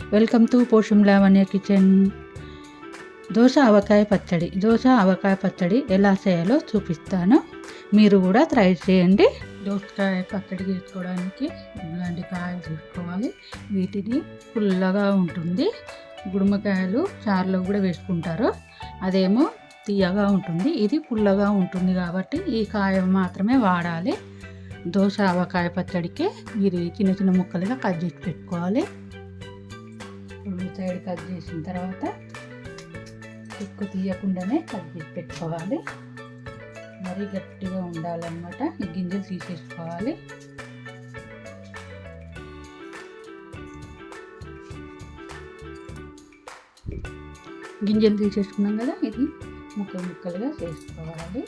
Welcome to Posham Lavanya kitchen. Dosa avakaya పచ్చడి. దోశ ఆవకాయ పచ్చడి ఎలా చేయాలో చూపిస్తాను. మీరు కూడా ట్రై చేయండి. దోసకాయ పచ్చడి చేసుకోవడానికి ఇలాంటి కాయలు తీసుకోవాలి? వీటిని పుల్లగా ఉంటుంది. గుడుమకాయలు చారులో కూడా వేసుకుంటారు. అదేమో తీయగా ఉంటుంది. ఇది పుల్లగా ఉంటుంది కాబట్టి ఈ కాయ మాత్రమే వాడాలి. దోశ ఆవకాయ పచ్చడికి మీరు చిన్న చిన్న ముక్కలుగా కట్ చేసి పెట్టుకోవాలి. సైడ్ కట్ చేసిన తర్వాత ఎక్కువ తీయకుండానే కట్ చేసి పెట్టుకోవాలి. మరీ గట్టిగా ఉండాలన్నమాట. ఈ గింజలు తీసేసుకోవాలి. గింజలు తీసేసుకున్నాం కదా ఇది ముక్కలు ముక్కలుగా చేసుకోవాలి.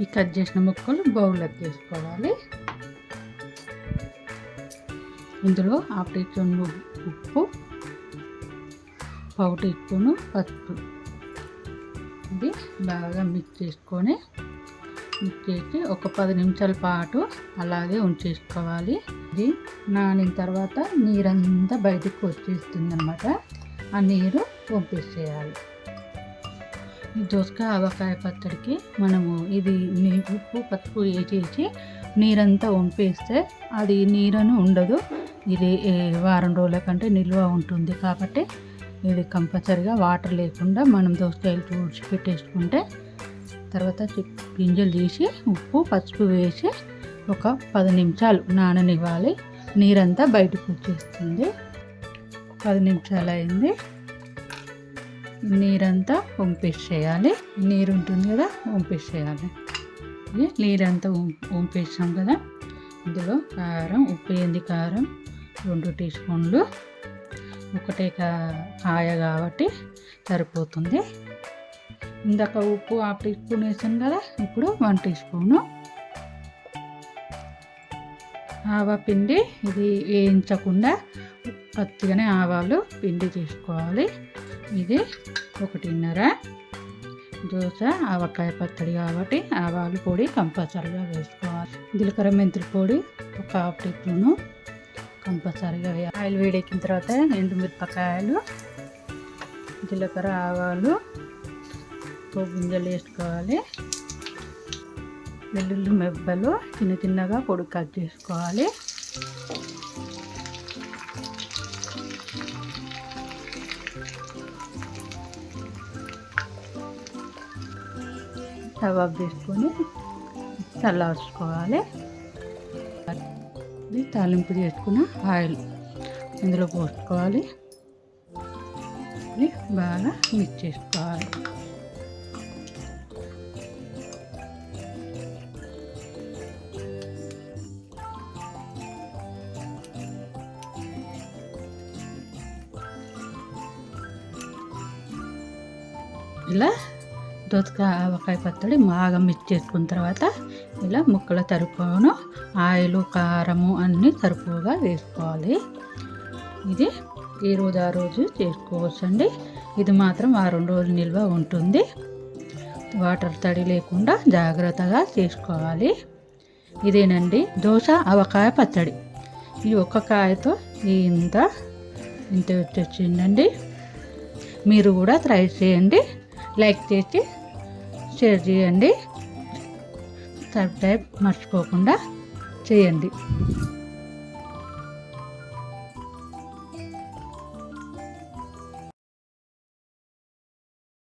ఈ కట్ చేసిన ముక్కలు బౌల్లో తీసుకోవాలి ఇందులో హాఫ్ టీ స్పూన్ ఉప్పు పావు టీ స్పూన్ పసుపు. ఇది బాగా మిక్స్ చేసుకొని మిక్స్ చేసి ఒక పది నిమిషాల పాటు అలాగే ఉంచేసుకోవాలి. ఇది నానిన తర్వాత నీరంతా బయటకు వచ్చేస్తుంది అనమాట ఆ నీరు పంపించేయాలి ఈ దోసకాయ ఆవకాయ పచ్చడికి మనము ఇది ఉప్పు పసుపు వేసేసి నీరంతా వంపేస్తే అది నీరని ఉండదు. ఇది వారం రోజుల కంటే నిల్వ ఉంటుంది కాబట్టి ఇది కంపల్సరిగా వాటర్ లేకుండా మనం దోసకాయలు తూడ్చి పెట్టేసుకుంటే తర్వాత గింజలు తీసి ఉప్పు పసుపు వేసి ఒక పది నిమిషాలు నాననివ్వాలి. నీరంతా బయటకు వచ్చేస్తుంది. పది నిమిషాలు అయింది. నీరంతా వంపేసేయాలి. నీరు ఉంటుంది కదా వంపేసేయాలి. నీరంతా వం- వంపేసాం కదా. ఇందులో కారం ఉప్పు ఏంది కారం? రెండు టీ స్పూన్లు. ఒకటే కా కాయ కాబట్టి సరిపోతుంది. ఇందాక ఉప్పు హాఫ్ టీ స్పూన్ వేసాం కదా ఇప్పుడు వన్ టీ స్పూను. ఆవా పిండి ఇది వేయించకుండా పత్తిగానే ఆవాలు పిండి తీసుకోవాలి ఇది ఒకటిన్నర. దోశ ఆవకాయ పచ్చడి కాబట్టి ఆవాలు పొడి కంపల్సరిగా వేసుకోవాలి. జీలకర్ర మెంతుల పొడి ఒక హాఫ్ టీ స్పూను కంపల్సరిగా వేయాలి. ఆయిల్ వేడెక్కిన తర్వాత ఎండుమిరపకాయలు జీలకర్ర ఆవాలు గింజలు వేసుకోవాలి. వెల్లుల్లి మెబ్బలు చిన్న చిన్నగా పొడి కట్ చేసుకోవాలి. కబాబ్ చేసుకొని చల్లార్చుకోవాలి. ఇది తాలింపు చేసుకున్న ఆయిల్ ఇందులో పోసుకోవాలి. ఇది బాగా మిక్స్ చేసుకోవాలి. ఇలా దోసకాయ ఆవకాయ పచ్చడి బాగా మిక్స్ చేసుకున్న తర్వాత ఇలా ముక్కల తరుపును ఆయిల్ కారము అన్నీ తరుపుగా వేసుకోవాలి. ఇది ఈ రోజు ఆ రోజు చేసుకోవచ్చండి. ఇది మాత్రం వారం రోజులు నిల్వ ఉంటుంది. వాటర్ తడి లేకుండా జాగ్రత్తగా చేసుకోవాలి. ఇదేనండి దోశ ఆవకాయ పచ్చడి. ఈ ఒక్క కాయతో ఇంత ఇంత వచ్చేసిందండి. మీరు కూడా ట్రై చేయండి. లైక్ చేసి షేర్ చేయండి. సబ్స్క్రైబ్ మర్చిపోకుండా చేయండి.